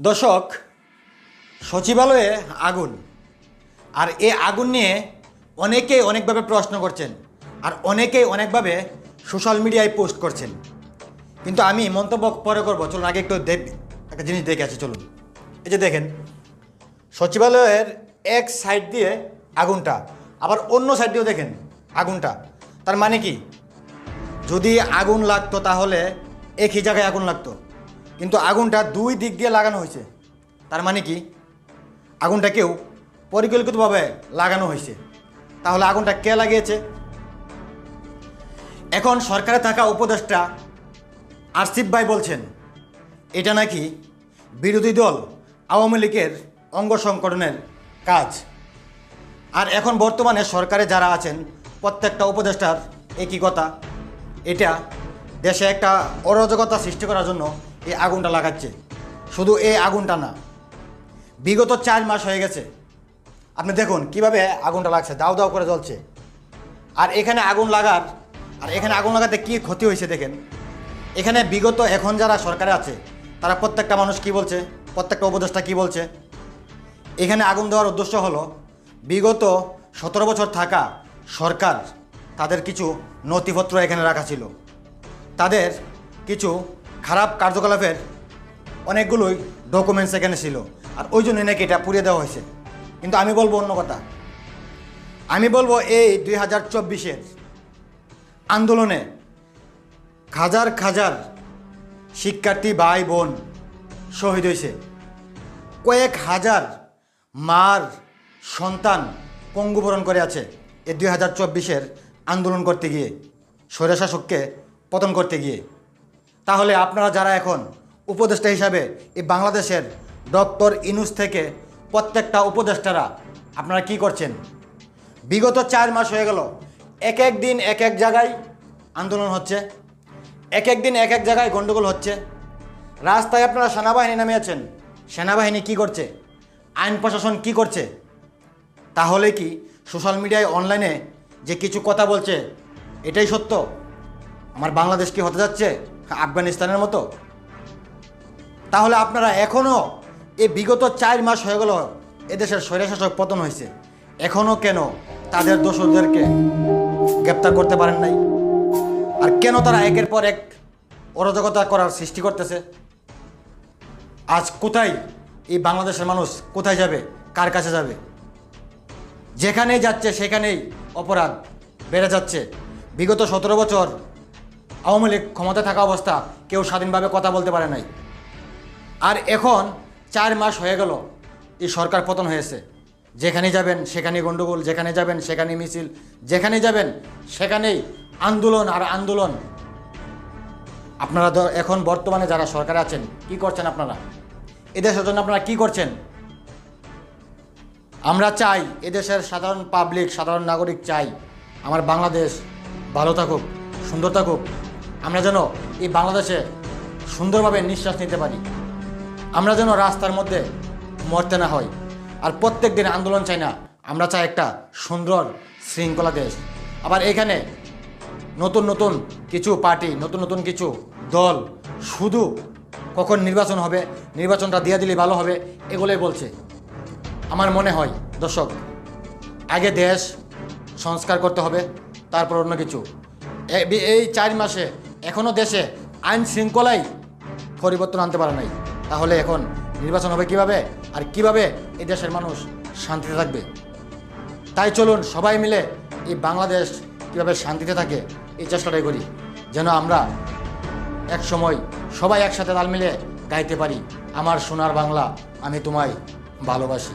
দর্শক, সচিবালয়ে আগুন। আর এ আগুন নিয়ে অনেকেই অনেকভাবে প্রশ্ন করছেন আর অনেকেই অনেকভাবে সোশ্যাল মিডিয়ায় পোস্ট করছেন। কিন্তু আমি মন্তব্য পরে করব। চলুন, আগে একটু দেখ, একটা জিনিস দেখে আছি চলুন। এই যে দেখেন, সচিবালয়ের এক সাইড দিয়ে আগুনটা, আবার অন্য সাইড দিয়েও দেখেন আগুনটা। তার মানে কি? যদি আগুন লাগতো তাহলে একই জায়গায় আগুন লাগতো। কিন্তু আগুনটা দুই দিক দিয়ে লাগানো হয়েছে। তার মানে কি? আগুনটা কেউ পরিকল্পিতভাবে লাগানো হয়েছে। তাহলে আগুনটা কে লাগিয়েছে? এখন সরকারে থাকা উপদেষ্টা আরসিফ ভাই বলছেন, এটা নাকি বিরোধী দল আওয়ামী লীগের অঙ্গ সংগঠনের কাজ। আর এখন বর্তমানে সরকারে যারা আছেন, প্রত্যেকটা উপদেষ্টার একই কথা, এটা দেশে একটা অরাজকতা সৃষ্টি করার জন্য এই আগুনটা লাগাচ্ছে। শুধু এই আগুনটা না, বিগত চার মাস হয়ে গেছে। আপনি দেখুন কীভাবে আগুনটা লাগছে, দাও দাও করে জ্বলছে। আর এখানে আগুন লাগার, আর এখানে আগুন লাগাতে কি ক্ষতি হয়েছে দেখেন। এখানে বিগত এখন যারা সরকারে আছে, তারা প্রত্যেকটা মানুষ কি বলছে, প্রত্যেকটা উপদেষ্টা কি বলছে? এখানে আগুন দেওয়ার উদ্দেশ্য হলো, বিগত সতেরো বছর থাকা সরকার তাদের কিছু নথিপত্র এখানে রাখা ছিল। তাদের কিছু খারাপ কার্যকলাপের অনেকগুলোই ডকুমেন্টস এখানে ছিল। আর ওই জন্য নাকি এটা পুড়িয়ে দেওয়া হয়েছে। কিন্তু আমি বলব অন্য কথা। আমি বলব এই দুই হাজার চব্বিশের আন্দোলনে হাজার হাজার শিক্ষার্থী ভাই বোন শহীদ হয়েছে। কয়েক হাজার মার সন্তান পঙ্গুবরণ করে আছে এ দুই হাজার চব্বিশের আন্দোলন করতে গিয়ে। স্বৈরশাসককে পতন করতে গিয়ে। তাহলে আপনারা যারা এখন উপদেষ্টা হিসাবে এই বাংলাদেশের ডক্টর ইনুস থেকে প্রত্যেকটা উপদেষ্টারা, আপনারা কি করছেন? বিগত চার মাস হয়ে গেল, এক এক দিন এক এক জায়গায় আন্দোলন হচ্ছে, এক এক দিন এক এক জায়গায় গণ্ডগোল হচ্ছে। রাস্তায় আপনারা সেনাবাহিনী নামে নামিয়েছেন, সেনাবাহিনী কি করছে? আইন প্রশাসন কি করছে? তাহলে কি সোশ্যাল মিডিয়ায় অনলাইনে যে কিছু কথা বলছে, এটাই সত্য? আমার বাংলাদেশ কি হতে যাচ্ছে? আফগানিস্তানের মতো? তাহলে আপনারা এখনও এ বিগত চার মাস হয়ে গেল এদেশের স্বৈরশাসক পতন হয়েছে। এখনও কেন তাদের দোষদেরকে গ্রেপ্তার করতে পারেন নাই? আর কেন তারা একের পর এক অরাজকতা করার সৃষ্টি করতেছে? আজ কোথায় এই বাংলাদেশের মানুষ কোথায় যাবে? কার কাছে যাবে? যেখানেই যাচ্ছে সেখানেই অপরাধ বেড়ে যাচ্ছে। বিগত সতেরো বছর আওয়ামী লীগ ক্ষমতা থাকা অবস্থা কেউ স্বাধীনভাবে কথা বলতে পারে নাই। আর এখন চার মাস হয়ে গেল, এই সরকার পতন হয়েছে। যেখানে যাবেন, সেখানেই গণ্ডগোল যেখানে যাবেন সেখানে মিছিল যেখানে যাবেন, সেখানেই আন্দোলন আর আন্দোলন। আপনারা এখন বর্তমানে যারা সরকারে আছেন, কি করছেন আপনারা? এদেশের জন্য আপনারা কি করছেন? আমরা চাই এদেশের সাধারণ পাবলিক সাধারণ নাগরিক চাই। আমার বাংলাদেশ ভালো থাকুক, সুন্দর থাকুক। আমরা যেন এই বাংলাদেশে সুন্দরভাবে নিঃশ্বাস নিতে পারি। আমরা যেন রাস্তার মধ্যে মরতে না হয়। আর প্রত্যেক দিন আন্দোলন চাই না, আমরা চাই একটা সুন্দর, শৃঙ্খলা দেশ। আবার এখানে নতুন নতুন কিছু পার্টি, নতুন নতুন কিছু দল শুধু কখন নির্বাচন হবে, নির্বাচনটা দিয়ে দিলে ভালো হবে, এগুলোই বলছে। আমার মনে হয়, দর্শক, আগে দেশ সংস্কার করতে হবে, তারপর অন্য কিছু। এই চার মাসে এখনও দেশে আইন শৃঙ্খলাই পরিবর্তন আনতে পারে নাই। তাহলে এখন নির্বাচন হবে কীভাবে আর কীভাবে এই দেশের মানুষ শান্তিতে থাকবে? তাই চলুন সবাই মিলে এই বাংলাদেশ কীভাবে শান্তিতে থাকে এই চেষ্টাটাই করি, যেন আমরা এক সময় সবাই একসাথে তাল মিলে গাইতে পারি। আমার সোনার বাংলা, আমি তোমায় ভালোবাসি।